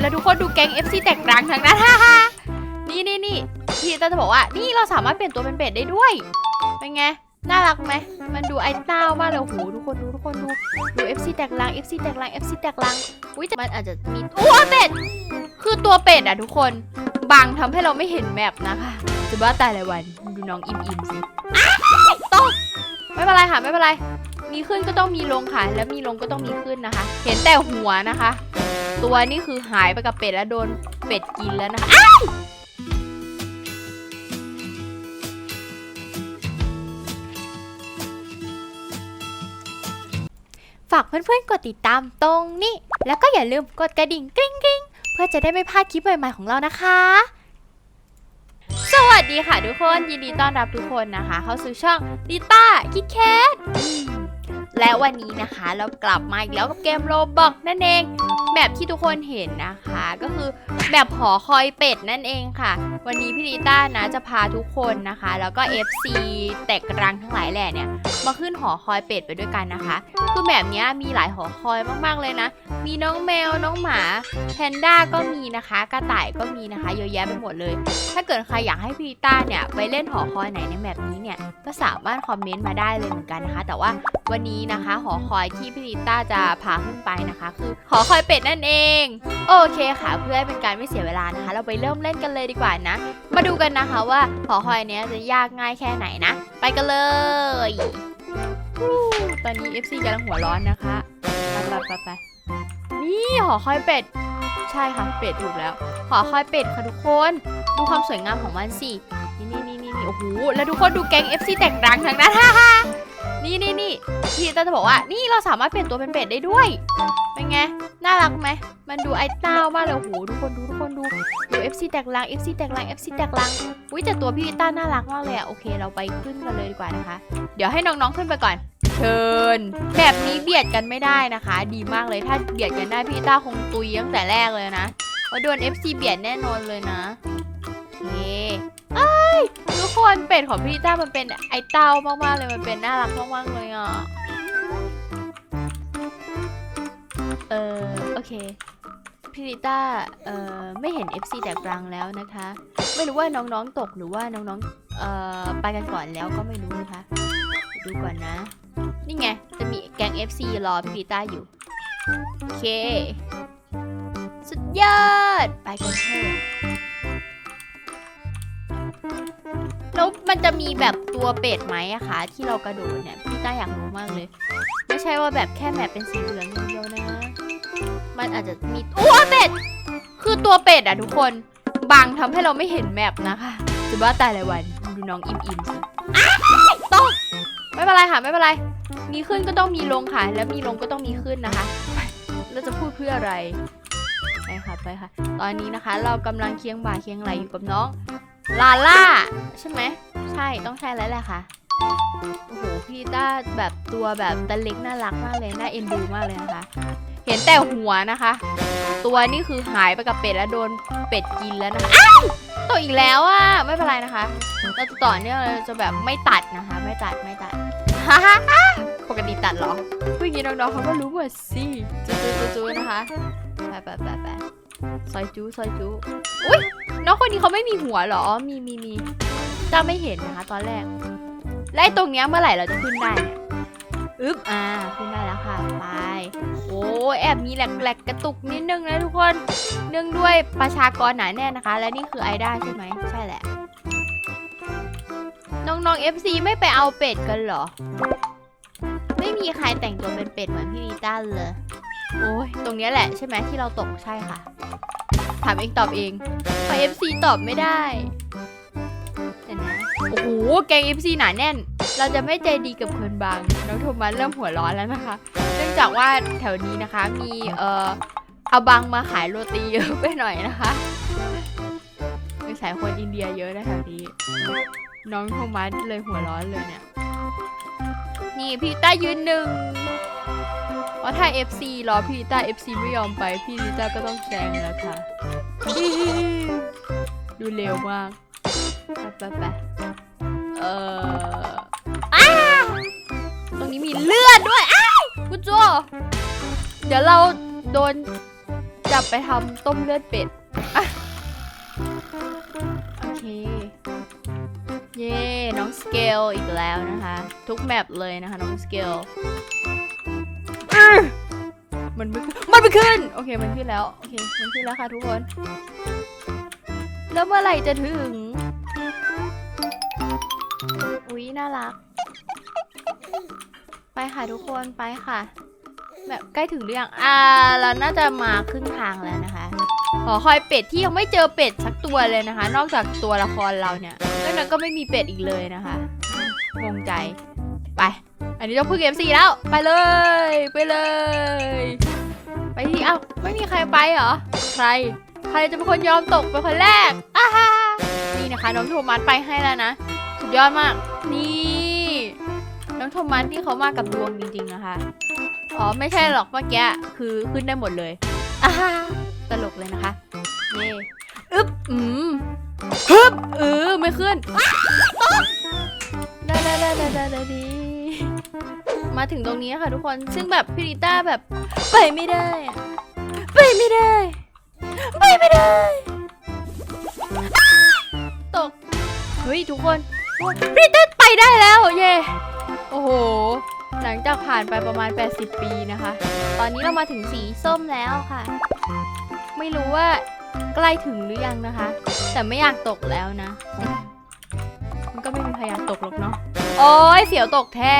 แล้วทุกคนดูแก๊ง FC แตกรังทั้งนั้นฮ่าฮ่านี่นี่นี่พี่ตาจะบอกว่า นี่เราสามารถเปลี่ยนตัวเป็นเป็ดได้ด้วย เป็นไง น่ารักไหม มันดูไอ้เต้ามากเลยโอ้โหทุกคนดูทุกคนดู ดู FC แตกรัง FC แตกรัง FC แตกรัง อุ้ยแต่มันอาจจะมีตัวเป็ด คือตัวเป็ดอะทุกคน บังทำให้เราไม่เห็นแมปนะคะ จะบ้าตายเลยวัน ดูน้องอิมอิมสิอ้ายตกไม่เป็นไรค่ะไม่เป็นไร มีขึ้นก็ต้องมีลงค่ะ แล้วมีลงก็ต้องมีขึ้นนะคะ เห็นแต่หัวนะคะ ตัวนี่คือหายไปกับเป็ดแล้วโดนเป็ดกินแล้วนะคะอ้ายฝากเพื่อนๆกดติดตามตรงนี้ แล้วก็อย่าลืมกดกระดิ่งกริ๊งกริ๊งเพื่อจะได้ไม่พลาดคลิปใหม่ๆของเรานะคะ สวัสดีค่ะทุกคน ยินดีต้อนรับทุกคนนะคะ เข้าสู่ช่องดิต้าคิดแคท และวันนี้นะคะเรากลับมาอีกแล้วกับเกมโรบอกนั่นเองแบบที่ทุกคนเห็นนะคะ ก็คือแบบหอคอยเป็ดนั่นเองค่ะ วันนี้พี่ดิต้านะจะพาทุกคนนะคะ แล้วก็ FC แตกรังทั้งหลายแหล่เนี่ยมาขึ้นหอคอยเป็ดไปด้วยกันนะคะ คือแบบนี้มีหลายหอคอยมากๆเลยนะ มีน้องแมวน้องหมาแพนด้าก็มีนะคะ กระต่ายก็มีนะคะเยอะแยะไปหมดเลย ถ้าเกิดใครอยากให้พี่ต้าเนี่ยไปเล่นหอคอยไหนในแบบนี้เนี่ยก็สามารถคอมเมนต์มาได้เลยเหมือนกันนะคะ แต่ว่าวันนี้นะคะ หอคอยที่พี่ต้าจะพาขึ้นไปนะคะ คือหอคอยเป็ดนั่นเอง โอเคค่ะ เพื่อให้เป็นการไม่เสียเวลานะคะ เราไปเริ่มเล่นกันเลยดีกว่านะ มาดูกันนะคะว่าหอคอยเนี้ยจะยากง่ายแค่ไหนนะ ไปกันเลย ตอนนี้ FC กำลังหัวร้อนนะคะไปไปไปไปนี่หอคอยเป็ด ใช่ค่ะเป็ดถูกแล้ว หอคอยเป็ดค่ะทุกคน ดูความสวยงามของมันสิ นี่นี่นี่นี่โอ้โห แล้วทุกคนดูแก๊ง FC แต่งรังทั้งนั้นฮ่าฮ่า นี่นี่นี่พี่ตาจะบอกว่านี่เราสามารถเปลี่ยนตัวเป็นเป็ดได้ด้วย เป็นไง น่ารักไหม มันดูไอ้เต้ามากเลยโอ้โหทุกคนดูทุกคนดูดู FC แตกรัง FC แตกรัง FC แตกรังอุ้ยแต่ตัวพี่ต้าน่ารักมากเลยอะโอเคเราไปขึ้นกันเลยดีกว่านะคะ เดี๋ยวให้น้องๆขึ้นไปก่อนเชิญแบบนี้เบียดกันไม่ได้นะคะ ดีมากเลยถ้าเบียดกันได้พี่ต้าคงตุยตั้งแต่แรกเลยนะเพราโดน FC เบียดแน่นอนเลยนะโอเคเอ้ยทุก คนเป็ดของพี่ต้ามันเป็นไอเต้ามากๆเลยมันเป็นน่ารักมากๆเลยอะ เออโอเคพี่ลิต้าเอ่อไม่เห็น FC แตกรังแล้วนะคะ ไม่รู้ว่าน้องๆตกหรือว่าน้องๆเอ่อไปกันก่อนแล้วก็ไม่รู้นะคะ ดูก่อนนะ นี่ไงจะมีแก๊ง FC รอพี่ลิต้าอยู่ โอเค สุดยอด ไปกันเถอะ แล้วมันจะมีแบบตัวเป็ดไหมอะคะที่เรากระโดดเนี่ยพี่ต้าอยากรู้มากเลย ไม่ใช่ว่าแบบแค่แมปเป็นสีเหลืองอย่างเดียวนะ มันอาจจะมีตัวเป็ด คือตัวเป็ดอะทุกคนบังทำให้เราไม่เห็นแมปนะคะจะบ้าตายเลยวันดูน้องอิ่มอิมสิอ้ายตกไม่เป็นไรค่ะไม่เป็นไร มีขึ้นก็ต้องมีลงค่ะแล้วมีลงก็ต้องมีขึ้นนะคะเราจะพูดเพื่ออะไรไปค่ะไปค่ะ ตอนนี้นะคะ เรากำลังเคียงบ่าเคียงไหลอยู่กับน้อง ลาล่า ใช่ไหม ใช่ต้องใช่แล้วแหละค่ะ โอ้โห พี่ต้าแบบตัวแบบตะเล็กน่ารักมากเลย น่าเอ็นดูมากเลยนะคะ เห็นแต่หัวนะคะ ตัวนี่คือหายไปกับเป็ดแล้วโดนเป็ดกินแล้วนะคะอ้าวตกอีกแล้วอะ ไม่เป็นไรนะคะ เราจะต่อเนื่องเราจะแบบไม่ตัดนะคะ ไม่ตัดไม่ตัดฮ่าฮ่าฮ่าปกติตัดหรอพูดอย่างนี้น้องๆเขาก็รู้หมดสิจูจูจูจูนะคะ ไปไปไปไป ซอยจูซอยจูอุ้ยน้องคนนี้เขาไม่มีหัวเหรอ มีมีมีจ้าไม่เห็นนะคะ ตอนแรก และตรงเนี้ยเมื่อไหร่เราจะขึ้นได้อึ๊บอ่าขึ้นได้แล้วค่ะไปโอ้แอบมีแหลกๆกระตุกนิดนึงนะทุกคนเนื่องด้วยประชากรหนาแน่นนะคะ และนี่คือไอด้าใช่ไหมใช่แหละ น้องๆ FC ไม่ไปเอาเป็ดกันเหรอ ไม่มีใครแต่งตัวเป็นเป็ดเหมือนพี่ลีต้าเลยโอ้ยตรงนี้แหละใช่ไหมที่เราตกใช่ค่ะ ถามเองตอบเองเพราะ FC ตอบไม่ได้เดี๋ยวนะ โอ้โห แกง FC หนาแน่น เราจะไม่ใจดีกับคนบาง น้องโทมัสเริ่มหัวร้อนแล้วนะคะ เนื่องจากว่าแถวนี้นะคะ มีเอ่อเอาบังมาขายโรตีเยอะไปหน่อยนะคะมีสายคนอินเดียเยอะนะแถวนี้ น้องโทมัสเลยหัวร้อนเลยเนี่ย นี่พี่ต้ายืนหนึ่งเพราะถ้า FC รอพี่ลิต้า FC ไม่ยอมไป พี่ลิต้าก็ต้องแซงแล้วค่ะ ดูเร็วมากไปไปไปเอ่ออ้าตรงนี้มีเลือดด้วย อ้ายคุณโจ เดี๋ยวเราโดนจับไปทำต้มเลือดเป็ด โอเค เย่น้องสเกลอีกแล้วนะคะ ทุกแมปเลยนะคะ น้องสเกลอื มันไม่ขึ้นมันไม่ขึ้น โอเค มันขึ้นแล้ว โอเค มันขึ้นแล้วค่ะทุกคน แล้วเมื่อไหร่จะถึง อุ๊ย น่ารัก ไปค่ะทุกคน ไปค่ะ แบบใกล้ถึงหรือยัง อ่า เราน่าจะมาครึ่งทางแล้วนะคะ ขอคอยเป็ดที่ยังไม่เจอเป็ดสักตัวเลยนะคะ นอกจากตัวละครเราเนี่ยนอกนั้นก็ไม่มีเป็ดอีกเลยนะคะ งงใจ ไปอันนี้ต้องพึ่งเอฟซีแล้ว ไปเลย ไปเลย ไปที่เอ้าไม่มีใครไปเหรอ ใคร ใครจะเป็นคนยอมตกเป็นคนแรกอ้าฮ่านี่นะคะน้องโทมัสไปให้แล้วนะ สุดยอดมาก นี่ น้องโทมัสที่เขามากับดวงจริงๆนะคะ อ๋อไม่ใช่หรอกเมื่อกี้คือขึ้นได้หมดเลยอ่าฮ่าตลกเลยนะคะนี่อึ๊บ อืมฮึบเออไม่ขึ้นได้ได้ได้ได้ได้ดี มาถึงตรงนี้ค่ะทุกคน ซึ่งแบบพี่ริต้าแบบไปไม่ได้ ไปไม่ได้ ไปไม่ได้ ตก เฮ้ยทุกคนพี่ริต้าไปได้แล้วเย่โอ้โห หลังจากผ่านไปประมาณ 80 ปีนะคะ ตอนนี้เรามาถึงสีส้มแล้วค่ะ ไม่รู้ว่าใกล้ถึงหรือยังนะคะ แต่ไม่อยากตกแล้วนะ มันก็ไม่มีใครอยากตกหรอกเนาะ โอ้ยเสียวตกแท้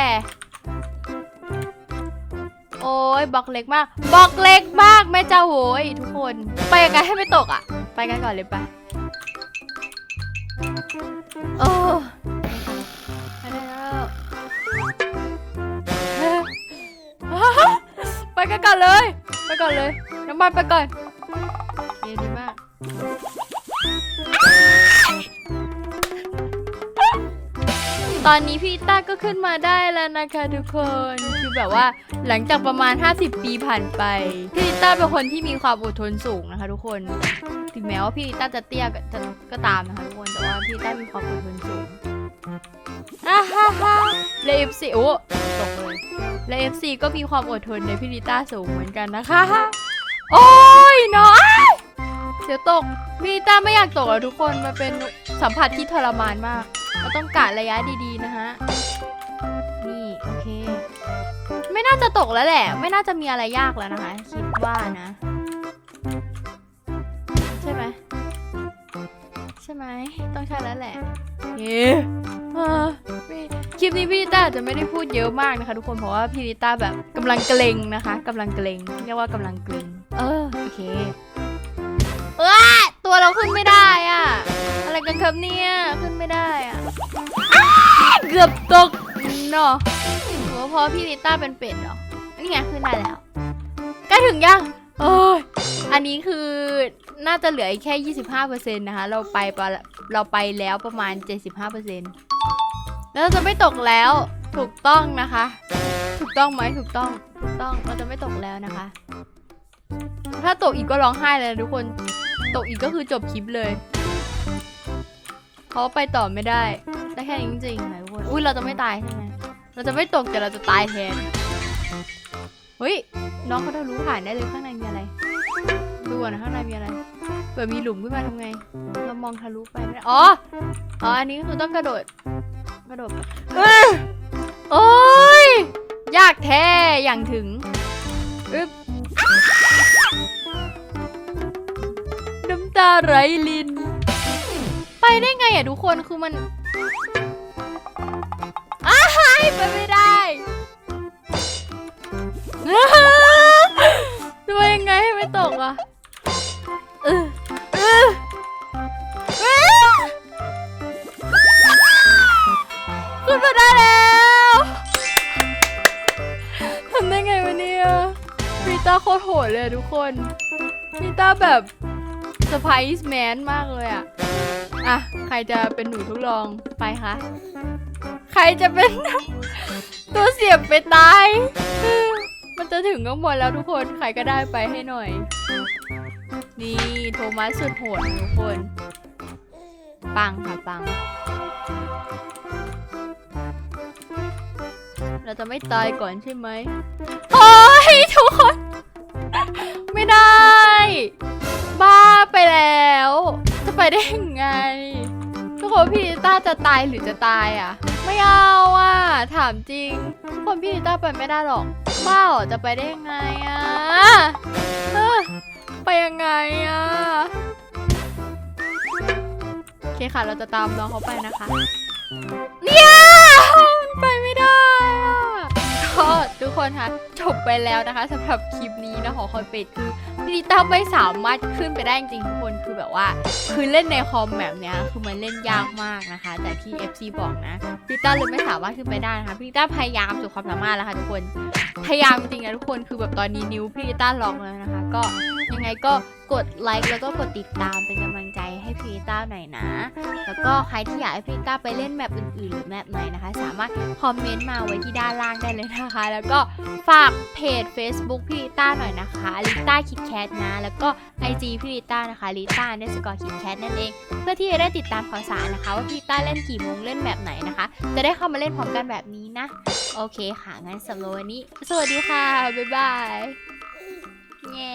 โอ้ยบล็อกเล็กมากบล็อกเล็กมากแม่เจ้าโวยทุกคน ไปยังไงให้ไม่ตกอะ ไปกันก่อนเลยไปโอ้ไปได้แล้วไปกันก่อนเลย ไปก่อนเลยน้ำมันไปก่อนเคดีมาก ตอนนี้พี่ต้าก็ขึ้นมาได้แล้วนะคะทุกคนคือแบบว่าหลังจากประมาณ 50 ปีผ่านไป พี่ต้าเป็นคนที่มีความอดทนสูงนะคะทุกคนถึงแม้ว่าพี่ต้าจะเตี้ยก็ก็ตามนะคะทุกคนแต่ว่าพี่ต้ามีความอดทนสูงอ่าฮ่าฮ่าเลฟซีโอ้ตกเลยและ FC ก็มีความอดทนในพี่ลิต้าสูงเหมือนกันนะคะ โอ้ยนาะอ้ายเดี๋ยวตกพี่ลิต้าไม่อยากตกอะทุกคนมันเป็นสัมผัสที่ทรมานมาก เราต้องกะระยะดีๆนะฮะ นี่โอเค ไม่น่าจะตกแล้วแหละ ไม่น่าจะมีอะไรยากแล้วนะคะ คิดว่านะ ใช่ไหมใช่ไหมต้องใช่แล้วแหละเย้คลิปนี้พี่ลิต้าจะไม่ได้พูดเยอะมากนะคะ ทุกคนเพราะว่าพี่ลิต้าแบบกำลังเกรงนะคะกำลังเกรงเรียกว่ากำลังเกรงเออโอเคเออ ตัวเราขึ้นไม่ได้อะอะไรกันครับเนี่ยขึ้นไม่ได้อะอ้าเกือบตกเนาะหรือว่าเพราะพี่ลิต้าเป็นเป็ดเหรอนี่ไงขึ้นได้แล้วใกล้ถึงยังโอ้ยอันนี้คือน่าจะเหลืออีกแค่ 25%นะคะ เราไปปะเราไปแล้วประมาณ 75%แล้วเราจะไม่ตกแล้วถูกต้องนะคะ ถูกต้องไหมถูกต้อง ถูกต้องเราจะไม่ตกแล้วนะคะ ถ้าตกอีกก็ร้องไห้เลยทุกคน ตกอีกก็คือจบคลิปเลยเพราะว่าไปต่อไม่ได้ ได้แค่นี้จริงๆค่ะทุกคน อุ้ยเราจะไม่ตายใช่ไหมเราจะไม่ตกแต่เราจะตายแทน เฮ้ย น้องเขาทะลุผ่านได้เลยข้างในมีอะไรดูก่อนนะข้างในมีอะไร เผื่อมีหลุมขึ้นมาทำไง เรามองทะลุไปไม่ได้อ๋อ อ๋อ อันนี้ก็คือต้องกระโดด กระโดดเออโอ้ย ยากแท้ อย่างถึงาไหลลิน ไปได้ไงอะทุกคนคือมันอ้าหายไปไม่ได้ทำยังไงให้ไม่ตกอะเออเออขึ้นมาได้แล้วทำได้ไงวะเนี่ยพีต้าโคตรโหดเลยทุกคนพีต้าแบบ อร์ไพรส์แมนมากเลยอะ อะ ใครจะเป็นหนูทดลองไปคะ ใครจะเป็น ตัวเสียบไปตาย มันจะถึงข้างบนแล้วทุกคน ใครก็ได้ไปให้หน่อย นี่โทมัสสุดโหดทุกคน ปังค่ะปัง เราจะไม่ตายก่อนใช่ไหมโอ้ยทุกคน ไม่ได้ ไปได้ยังไง ทุกคนพี่ลิต้าจะตายหรือจะตายอะ ไม่เอาอะ ถามจริง ทุกคนพี่ลิต้าไปไม่ได้หรอกบ้าเหรอจะไปได้ยังไงอะไปยังไงอะโอเคค่ะเราจะตามน้องเขาไปนะคะ เนี่ยมันไปไม่ได้อะก็ทุกคนคะจบไปแล้วนะคะสำหรับคลิปนี้นะขอคอยเป็ดคือ พี่ต้าไม่สามารถขึ้นไปได้จริงทุกคนคือแบบว่า คือเล่นในคอมแบบเนี้ยคือมันเล่นยากมากนะคะ แต่ที่ FC บอกนะพี่ต้าเลยไม่สามารถขึ้นไปได้นะคะพี่ต้าพยายามสุดความสามารถแล้วค่ะทุกคนพยายามจริงนะทุกคนคือแบบตอนนี้นิ้วพี่ต้าลองแล้วนะคะ ก็ ยังไงก็กดไลค์แล้วก็กดติดตามเป็นกำลังใจให้พีต้าหน่อยนะ แล้วก็ใครที่อยากให้พีต้าไปเล่นแมปอื่นๆหรือแมปไหนนะคะ สามารถคอมเมนต์มาไว้ที่ด้านล่างได้เลยนะคะ แล้วก็ฝากเพจ Facebook พี่ลิต้าหน่อยนะคะลิต้าคิดแคทนะ แล้วก็ IG พี่ลิต้านะคะลิต้าเนสกอร์คิดแคทนั่นเอง เพื่อที่จะได้ติดตามข่าวสารนะคะ ว่าพี่ต้าเล่นกี่โมงเล่นแบบไหนนะคะ จะได้เข้ามาเล่นพร้อมกันแบบนี้นะ โอเคค่ะงั้นสำหรับวันนี้ สวัสดีค่ะบ๊ายบายแง่